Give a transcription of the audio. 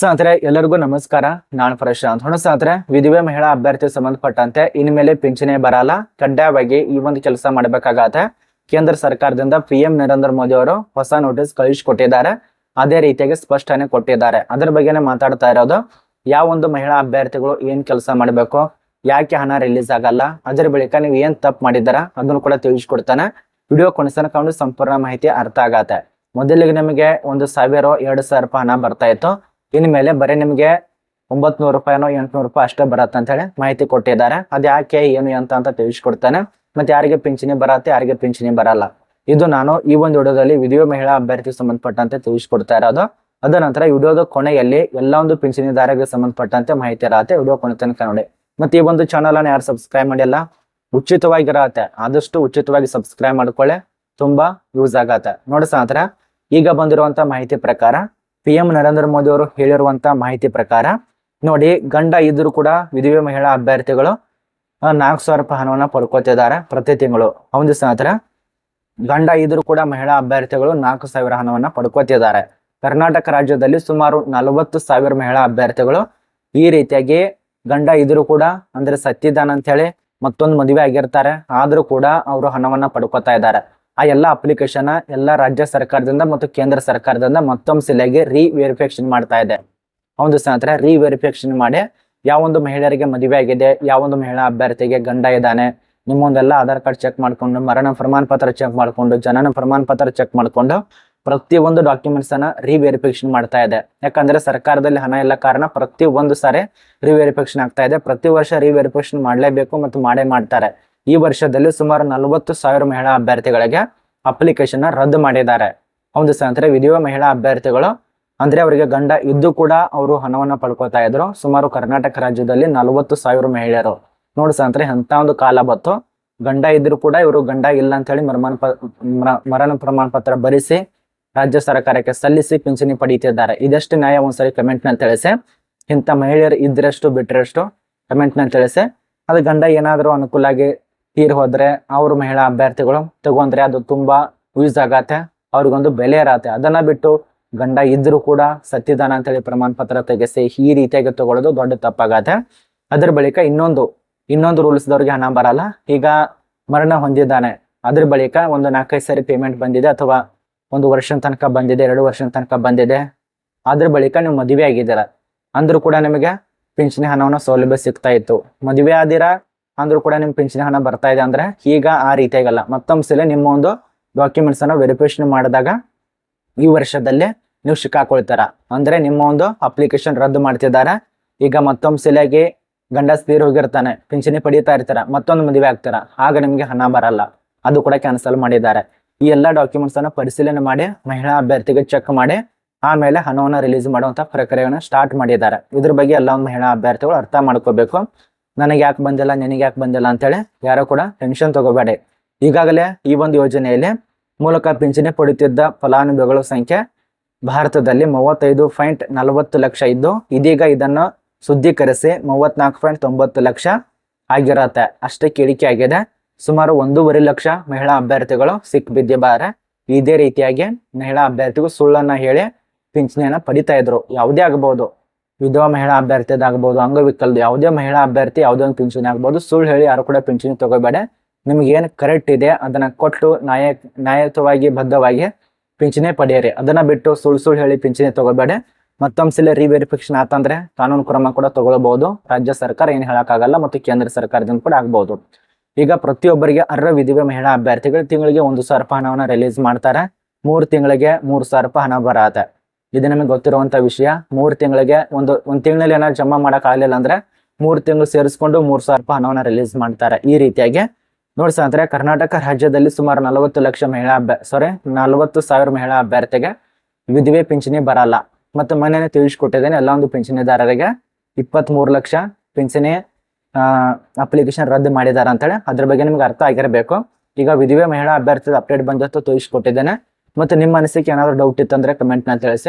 ಸ್ನೇಹಿತರೆ, ಎಲ್ಲರಿಗೂ ನಮಸ್ಕಾರ. ನಾನು ಪ್ರಶಾಂತ್ ಹೊಣ ಸ್ನೇಹಿತರೆ, ವಿಧವೆ ಮಹಿಳಾ ಅಭ್ಯರ್ಥಿ ಸಂಬಂಧಪಟ್ಟಂತೆ ಇನ್ಮೇಲೆ ಪಿಂಚಣಿ ಬರಲ್ಲ. ಕಡ್ಡಾಯವಾಗಿ ಈ ಒಂದು ಕೆಲಸ ಮಾಡಬೇಕಾಗತ್ತೆ. ಕೇಂದ್ರ ಸರ್ಕಾರದಿಂದ ಪಿ ಎಂ ನರೇಂದ್ರ ಮೋದಿ ಅವರು ಹೊಸ ನೋಟಿಸ್ ಕಳಿಸಿಕೊಟ್ಟಿದ್ದಾರೆ ಅದೇ ರೀತಿಯಾಗಿ ಸ್ಪಷ್ಟನೆ ಕೊಟ್ಟಿದ್ದಾರೆ. ಅದ್ರ ಬಗ್ಗೆನೇ ಮಾತಾಡ್ತಾ ಇರೋದು, ಯಾವ ಒಂದು ಮಹಿಳಾ ಅಭ್ಯರ್ಥಿಗಳು ಏನ್ ಕೆಲಸ ಮಾಡಬೇಕು, ಯಾಕೆ ಹಣ ರಿಲೀಸ್ ಆಗಲ್ಲ, ಅದ್ರ ಬಳಿಕ ನೀವು ಏನ್ ತಪ್ಪು ಮಾಡಿದಾರ ಅದನ್ನು ಕೂಡ ತಿಳಿಸ್ಕೊಡ್ತಾನೆ. ವಿಡಿಯೋ ಕೊನೆಸನಕೊಂಡು ಸಂಪೂರ್ಣ ಮಾಹಿತಿ ಅರ್ಥ ಆಗತ್ತೆ. ಮೊದಲಿಗೆ ನಿಮಗೆ ಒಂದು ಸಾವಿರ, ಎರಡು ಸಾವಿರ ರೂಪಾಯಿ ಹಣ ಬರ್ತಾ ಇತ್ತು. ಇನ್ಮೇಲೆ ಬರೀ ನಿಮಗೆ ಒಂಬತ್ ನೂರು ರೂಪಾಯಿನೋ ಎಂಟ್ನೂರು ರೂಪಾಯಿ ಅಷ್ಟೇ ಬರತ್ತೆ ಅಂತ ಹೇಳಿ ಮಾಹಿತಿ ಕೊಟ್ಟಿದ್ದಾರೆ. ಅದ್ ಯಾಕೆ ಏನು, ಅಂತ ಅಂತ ತಿಳಿಸ್ಕೊಡ್ತಾನೆ. ಮತ್ತೆ ಯಾರಿಗೆ ಪಿಂಚಣಿ ಬರತ್ತೆ, ಯಾರಿಗೆ ಪಿಂಚಣಿ ಬರಲ್ಲ. ಇದು ನಾನು ಈ ಒಂದು ವಿಡಿಯೋದಲ್ಲಿ ವಿಧಿಯೋ ಮಹಿಳಾ ಅಭ್ಯರ್ಥಿ ಸಂಬಂಧಪಟ್ಟಂತೆ ತಿಳಿಸ್ಕೊಡ್ತಾ ಇರೋದು. ಅದ ನಂತರ ವಿಡಿಯೋದ ಕೊನೆಯಲ್ಲಿ ಎಲ್ಲ ಒಂದು ಪಿಂಚಣಿದಾರರಿಗೆ ಸಂಬಂಧಪಟ್ಟಂತೆ ಮಾಹಿತಿ ಇರತ್ತೆ, ವಿಡಿಯೋ ಕೊನೆ ತನಕ ನೋಡಿ. ಮತ್ತೆ ಈ ಒಂದು ಚಾನಲ್ ಅನ್ನು ಯಾರು ಸಬ್ಸ್ಕ್ರೈಬ್ ಮಾಡಿಲ್ಲ, ಉಚಿತವಾಗಿರತ್ತೆ. ಆದಷ್ಟು ಉಚಿತವಾಗಿ ಸಬ್ಸ್ಕ್ರೈಬ್ ಮಾಡ್ಕೊಳ್ಳಿ, ತುಂಬಾ ಯೂಸ್ ಆಗತ್ತೆ. ನೋಡಿ ಸಾತ್ರ ಈಗ ಬಂದಿರುವಂತ ಮಾಹಿತಿ ಪ್ರಕಾರ ಪಿ ಎಂ ನರೇಂದ್ರ ಮೋದಿ ಅವರು ಹೇಳಿರುವಂತ ಮಾಹಿತಿ ಪ್ರಕಾರ, ನೋಡಿ, ಗಂಡ ಇದ್ರು ಕೂಡ ವಿಧವೆ ಮಹಿಳಾ ಅಭ್ಯರ್ಥಿಗಳು ನಾಲ್ಕು ಸಾವಿರ ರೂಪಾಯಿ ಹಣವನ್ನ ಪಡ್ಕೋತಿದ್ದಾರೆ ಪ್ರತಿ ತಿಂಗಳು. ಹೌದು ಸ್ನೇಹಿತರ. ಗಂಡ ಇದ್ರು ಕೂಡ ಮಹಿಳಾ ಅಭ್ಯರ್ಥಿಗಳು ನಾಲ್ಕು ಸಾವಿರ ಹಣವನ್ನ ಪಡ್ಕೋತಿದ್ದಾರೆ. ಕರ್ನಾಟಕ ರಾಜ್ಯದಲ್ಲಿ ಸುಮಾರು ನಲವತ್ತು ಸಾವಿರ ಮಹಿಳಾ ಅಭ್ಯರ್ಥಿಗಳು ಈ ರೀತಿಯಾಗಿ ಗಂಡ ಇದ್ರು ಕೂಡ, ಅಂದ್ರೆ ಸತ್ತಿದ್ದಾನ ಅಂತ ಹೇಳಿ ಮತ್ತೊಂದು ಮದುವೆ ಆಗಿರ್ತಾರೆ. ಆದ್ರೂ ಕೂಡ ಅವರು ಹಣವನ್ನ ಪಡ್ಕೋತಾ ಇದ್ದಾರೆ. ಆ ಎಲ್ಲ ಅಪ್ಲಿಕೇಶನ್ ಎಲ್ಲ ರಾಜ್ಯ ಸರ್ಕಾರದಿಂದ ಮತ್ತು ಕೇಂದ್ರ ಸರ್ಕಾರದಿಂದ ಮತ್ತೊಂದು ಸಲಿಯಾಗಿ ರೀ ವೆರಿಫಿಕೇಶನ್ ಮಾಡ್ತಾ ಇದೆ. ಒಂದು ಸ್ನೇಹಿತರೆ ರೀ ವೆರಿಫಿಕೇಶನ್ ಮಾಡಿ ಯಾವೊಂದು ಮಹಿಳೆಯರಿಗೆ ಮದುವೆ ಆಗಿದೆ, ಯಾವೊಂದು ಮಹಿಳಾ ಅಭ್ಯರ್ಥಿಗೆ ಗಂಡ ಇದ್ದಾನೆ, ನಿಮ್ಮೊಂದೆಲ್ಲ ಆಧಾರ್ ಕಾರ್ಡ್ ಚೆಕ್ ಮಾಡ್ಕೊಂಡು, ಮರಣ ಪ್ರಮಾಣ ಪತ್ರ ಚೆಕ್ ಮಾಡ್ಕೊಂಡು, ಜನನ ಪ್ರಮಾಣ ಪತ್ರ ಚೆಕ್ ಮಾಡ್ಕೊಂಡು ಪ್ರತಿಯೊಂದು ಡಾಕ್ಯುಮೆಂಟ್ಸ್ ಅನ್ನ ರೀ ವೆರಿಫಿಕೇಶನ್ ಮಾಡ್ತಾ ಇದೆ. ಯಾಕಂದ್ರೆ ಸರ್ಕಾರದಲ್ಲಿ ಹಣ ಇಲ್ಲ ಕಾರಣ ಪ್ರತಿ ಒಂದು ಸಾರಿ ರೀ ವೆರಿಫಿಕೇಶನ್ ಆಗ್ತಾ ಇದೆ. ಪ್ರತಿ ವರ್ಷ ರೀ ವೆರಿಫಿಕೇಶನ್ ಮಾಡಲೇಬೇಕು ಮತ್ತು ಮಾಡೇ ಮಾಡ್ತಾರೆ. ಈ ವರ್ಷದಲ್ಲಿ ಸುಮಾರು ನಲವತ್ತು ಸಾವಿರ ಮಹಿಳಾ ಅಭ್ಯರ್ಥಿಗಳಿಗೆ ಅಪ್ಲಿಕೇಶನ್ ರದ್ದು ಮಾಡಿದ್ದಾರೆ. ಹೌದು ಸರ್, ಅಂದ್ರೆ ವಿಧವಾ ಮಹಿಳಾ ಅಭ್ಯರ್ಥಿಗಳು, ಅಂದ್ರೆ ಅವರಿಗೆ ಗಂಡ ಇದ್ದು ಕೂಡ ಅವರು ಹಣವನ್ನ ಪಡ್ಕೋತಾ ಇದ್ರು. ಸುಮಾರು ಕರ್ನಾಟಕ ರಾಜ್ಯದಲ್ಲಿ ನಲವತ್ತು ಸಾವಿರ ಮಹಿಳೆಯರು. ನೋಡಿ ಸ್ನೇಹಿತರೆ ಅಂತ ಒಂದು ಕಾಲ ಬತ್ತು ಗಂಡ ಇದ್ರು ಕೂಡ ಇವರು ಗಂಡ ಇಲ್ಲ ಅಂತ ಹೇಳಿ ಮರಣ ಪ, ಮರ- ಮರಣ ಪ್ರಮಾಣ ಪತ್ರ ಭರಿಸಿ ರಾಜ್ಯ ಸರ್ಕಾರಕ್ಕೆ ಸಲ್ಲಿಸಿ ಪಿಂಚಣಿ ಪಡೀತಿದ್ದಾರೆ ಇದಷ್ಟು ನ್ಯಾಯ ಒಂದ್ಸರಿ ಕಮೆಂಟ್ನ ತಿಳಿಸಿ. ಇಂಥ ಮಹಿಳೆಯರು ಇದ್ರಷ್ಟು, ಬಿಟ್ರಷ್ಟು ಕಮೆಂಟ್ನ ತಿಳಿಸಿ. ಅದು ಗಂಡ ಏನಾದರೂ ಅನುಕೂಲ ಆಗಿ ತೀರ್ ಹೋದ್ರೆ ಅವ್ರ ಮಹಿಳಾ ಅಭ್ಯರ್ಥಿಗಳು ತಗೊಂಡ್ರೆ ಅದು ತುಂಬಾ ಯೂಸ್ ಆಗತ್ತೆ, ಅವ್ರಿಗೊಂದು ಬೆಲೆ ಇರತ್ತೆ. ಅದನ್ನ ಬಿಟ್ಟು ಗಂಡ ಇದ್ರು ಕೂಡ ಸತ್ತಿದಾನ ಅಂತೇಳಿ ಪ್ರಮಾಣ ಪತ್ರ ತೆಗೆಸಿ ಈ ರೀತಿಯಾಗಿ ತಗೊಳ್ಳೋದು ದೊಡ್ಡ ತಪ್ಪಾಗತ್ತೆ. ಅದ್ರ ಬಳಿಕ ಇನ್ನೊಂದು ಇನ್ನೊಂದು ರೂಲ್ಸ್ದವ್ರಿಗೆ ಹಣ ಬರಲ್ಲ. ಈಗ ಮರಣ ಹೊಂದಿದ್ದಾನೆ, ಅದ್ರ ಬಳಿಕ ಒಂದು ನಾಲ್ಕೈದು ಸರಿ ಪೇಮೆಂಟ್ ಬಂದಿದೆ ಅಥವಾ ಒಂದು ವರ್ಷದ ತನಕ ಬಂದಿದೆ, ಎರಡು ವರ್ಷದ ತನಕ ಬಂದಿದೆ. ಅದ್ರ ಬಳಿಕ ನೀವು ಮದುವೆ ಆಗಿದ್ದೀರ. ಅಂದ್ರೂ ಕೂಡ ನಿಮಗೆ ಪಿಂಚಣಿ ಹಣವನ್ನು ಸೌಲಭ್ಯ ಸಿಗ್ತಾ ಇತ್ತು. ಮದುವೆ ಆದಿರ ಅಂದ್ರೂ ಕೂಡ ನಿಮ್ ಪಿಂಚಣಿ ಹಣ ಬರ್ತಾ ಇದೆ ಅಂದ್ರೆ ಈಗ ಆ ರೀತಿಯಾಗಲ್ಲ. ಮತ್ತೊಂದು ಸಲ ನಿಮ್ಮ ಒಂದು ಡಾಕ್ಯುಮೆಂಟ್ಸ್ ಅನ್ನ ವೆರಿಫಿಕೇಶನ್ ಮಾಡಿದಾಗ ಈ ವರ್ಷದಲ್ಲಿ ನೀವು ಸಿಕ್ಕಾಕೊಳ್ತಾರ. ಅಂದ್ರೆ ನಿಮ್ಮ ಒಂದು ಅಪ್ಲಿಕೇಶನ್ ರದ್ದು ಮಾಡ್ತಿದ್ದಾರೆ. ಈಗ ಮತ್ತೊಂದು ಸಲಿಯಾಗಿ ಗಂಡ ಸ್ಥಿರ ಹೋಗಿರ್ತಾನೆ, ಪಿಂಚಣಿ ಪಡೀತಾ ಇರ್ತಾರ, ಮತ್ತೊಂದು ಮದುವೆ ಆಗ್ತಾರ, ಆಗ ನಿಮ್ಗೆ ಹಣ ಬರಲ್ಲ. ಅದು ಕೂಡ ಕ್ಯಾನ್ಸಲ್ ಮಾಡಿದ್ದಾರೆ. ಈ ಎಲ್ಲಾ ಡಾಕ್ಯುಮೆಂಟ್ಸ್ ಅನ್ನ ಪರಿಶೀಲನೆ ಮಾಡಿ, ಮಹಿಳಾ ಅಭ್ಯರ್ಥಿಗೆ ಚೆಕ್ ಮಾಡಿ, ಆಮೇಲೆ ಹಣವನ್ನ ರಿಲೀಸ್ ಮಾಡುವಂತ ಪ್ರಕ್ರಿಯೆಯನ್ನು ಸ್ಟಾರ್ಟ್ ಮಾಡಿದ್ದಾರೆ. ಇದ್ರ ಬಗ್ಗೆ ಎಲ್ಲ ಒಂದು ಮಹಿಳಾ ಅಭ್ಯರ್ಥಿಗಳು ಅರ್ಥ ಮಾಡ್ಕೋಬೇಕು. ನನಗೆ ಯಾಕೆ ಬಂದಿಲ್ಲ, ನಿನಗೆ ಯಾಕೆ ಬಂದಿಲ್ಲ ಅಂತೇಳಿ ಯಾರು ಕೂಡ ಟೆನ್ಷನ್ ತಗೋಬೇಡಿ. ಈಗಾಗಲೇ ಈ ಒಂದು ಯೋಜನೆಯಲ್ಲಿ ಮೂಲಕ ಪಿಂಚಣಿ ಪಡೆಯುತ್ತಿದ್ದ ಫಲಾನುಭವಿಗಳ ಸಂಖ್ಯೆ ಭಾರತದಲ್ಲಿ ಮೂವತ್ತೈದು ಪಾಯಿಂಟ್ ನಲವತ್ತು ಲಕ್ಷ ಇದ್ದು, ಇದೀಗ ಇದನ್ನು ಶುದ್ಧೀಕರಿಸಿ ಮೂವತ್ನಾಲ್ಕು ಪಾಯಿಂಟ್ ತೊಂಬತ್ತು ಲಕ್ಷ ಆಗಿರತ್ತೆ. ಅಷ್ಟಕ್ಕೆ ಇಳಿಕೆ ಆಗಿದೆ. ಸುಮಾರು ಒಂದೂವರೆ ಲಕ್ಷ ಮಹಿಳಾ ಅಭ್ಯರ್ಥಿಗಳು ಸಿಕ್ ಬಿದ್ದಿದ್ದಾರೆ ಇದೇ ರೀತಿಯಾಗಿ ಮಹಿಳಾ ಅಭ್ಯರ್ಥಿಗಳು ಸುಳ್ಳನ್ನು ಹೇಳಿ ಪಿಂಚಣಿಯನ್ನು ಪಡಿತಾ ಇದ್ರು. ಯಾವುದೇ ಆಗಬಹುದು ವಿಧವಾ ಮಹಿಳಾ ಅಭ್ಯರ್ಥಿದಾಗಬಹುದು ಅಂಗವಿಕಲದ ಯಾವುದೇ ಮಹಿಳಾ ಅಭ್ಯರ್ಥಿ ಯಾವುದೇ ಒಂದು ಪಿಂಚಣಿ ಆಗ್ಬಹುದು ಸುಳ್ಳು ಹೇಳಿ ಯಾರು ಕೂಡ ಪಿಂಚಣಿ ತಗೋಬೇಡ. ನಿಮ್ಗೆ ಏನು ಕರೆಕ್ಟ್ ಇದೆ ಅದನ್ನ ಕೊಟ್ಟು ನ್ಯಾಯ, ನ್ಯಾಯಯುತವಾಗಿ ಬದ್ಧವಾಗಿ ಪಿಂಚಣಿ ಪಡೆಯಿರಿ. ಅದನ್ನ ಬಿಟ್ಟು ಸುಳ್ಳು ಸುಳ್ಳು ಹೇಳಿ ಪಿಂಚಣಿ ತಗೋಬೇಡ. ಮತ್ತೊಂದ್ಸಲ ರಿವೆರಿಫಿಕೇಶನ್ ಆತಂದ್ರೆ ಕಾನೂನು ಕ್ರಮ ಕೂಡ ತಗೊಳ್ಬಹುದು. ರಾಜ್ಯ ಸರ್ಕಾರ ಏನು ಹೇಳಕ್ಕಾಗಲ್ಲ ಮತ್ತು ಕೇಂದ್ರ ಸರ್ಕಾರದಿಂದ ಕೂಡ ಆಗ್ಬಹುದು ಈಗ ಪ್ರತಿಯೊಬ್ಬರಿಗೆ ಅರ್ಹ ವಿಧಿವೆ ಮಹಿಳಾ ಅಭ್ಯರ್ಥಿಗಳು ತಿಂಗಳಿಗೆ ಒಂದು ಸಾವಿರ ರೂಪಾಯಿ ಹಣವನ್ನ ರಿಲೀಸ್ ಮಾಡ್ತಾರೆ. ಮೂರು ತಿಂಗಳಿಗೆ ಮೂರು ಸಾವಿರ ರೂಪಾಯಿ ಹಣ ಬರತ್ತೆ. ಇದು ನಮಗೆ ಗೊತ್ತಿರುವಂತ ವಿಷಯ. ಮೂರು ತಿಂಗಳಿಗೆ ಒಂದು, ಒಂದ್ ತಿಂಗಳಲ್ಲಿ ಏನಾದ್ರು ಜಮಾ ಮಾಡಕ್ ಆಗಲಿಲ್ಲ ಅಂದ್ರೆ ಮೂರು ತಿಂಗಳು ಸೇರಿಸ್ಕೊಂಡು ಮೂರ್ ಸಾವಿರ ರೂಪಾಯಿ ಹಣವನ್ನ ರಿಲೀಸ್ ಮಾಡ್ತಾರೆ ಈ ರೀತಿಯಾಗಿ. ನೋಡಿ ಅಂದ್ರೆ ಕರ್ನಾಟಕ ರಾಜ್ಯದಲ್ಲಿ ಸುಮಾರು ನಲವತ್ತು ಲಕ್ಷ ಮಹಿಳಾ ಸಾರಿ ನಲವತ್ತು ಸಾವಿರ ಮಹಿಳಾ ಅಭ್ಯರ್ಥಿಗೆ ವಿಧವೆ ಪಿಂಚಣಿ ಬರಲ್ಲ. ಮತ್ತು ಮೊನ್ನೆ ತಿಳಿಸ್ಕೊಟ್ಟಿದ್ದೇನೆ, ಎಲ್ಲ ಒಂದು ಪಿಂಚಣಿದಾರರಿಗೆ ಇಪ್ಪತ್ತ್ ಮೂರು ಲಕ್ಷ ಪಿಂಚಣಿ ಅಪ್ಲಿಕೇಶನ್ ರದ್ದು ಮಾಡಿದ್ದಾರೆ ಅಂತೇಳಿ. ಅದ್ರ ಬಗ್ಗೆ ನಿಮ್ಗೆ ಅರ್ಥ ಆಗಿರಬೇಕು. ಈಗ ವಿಧವೆ ಮಹಿಳಾ ಅಭ್ಯರ್ಥಿ ಅಪ್ಡೇಟ್ ಬಂದತ್ತು, ತಿಳಿಸ್ಕೊಟ್ಟಿದ್ದೇನೆ. ಮತ್ತೆ ನಿಮ್ಮ ಅನಿಸಿಕೆ ಏನಾದ್ರು ಡೌಟ್ ಇತ್ತಂದ್ರೆ ಕಮೆಂಟ್ನ ತಿಳಿಸಿ.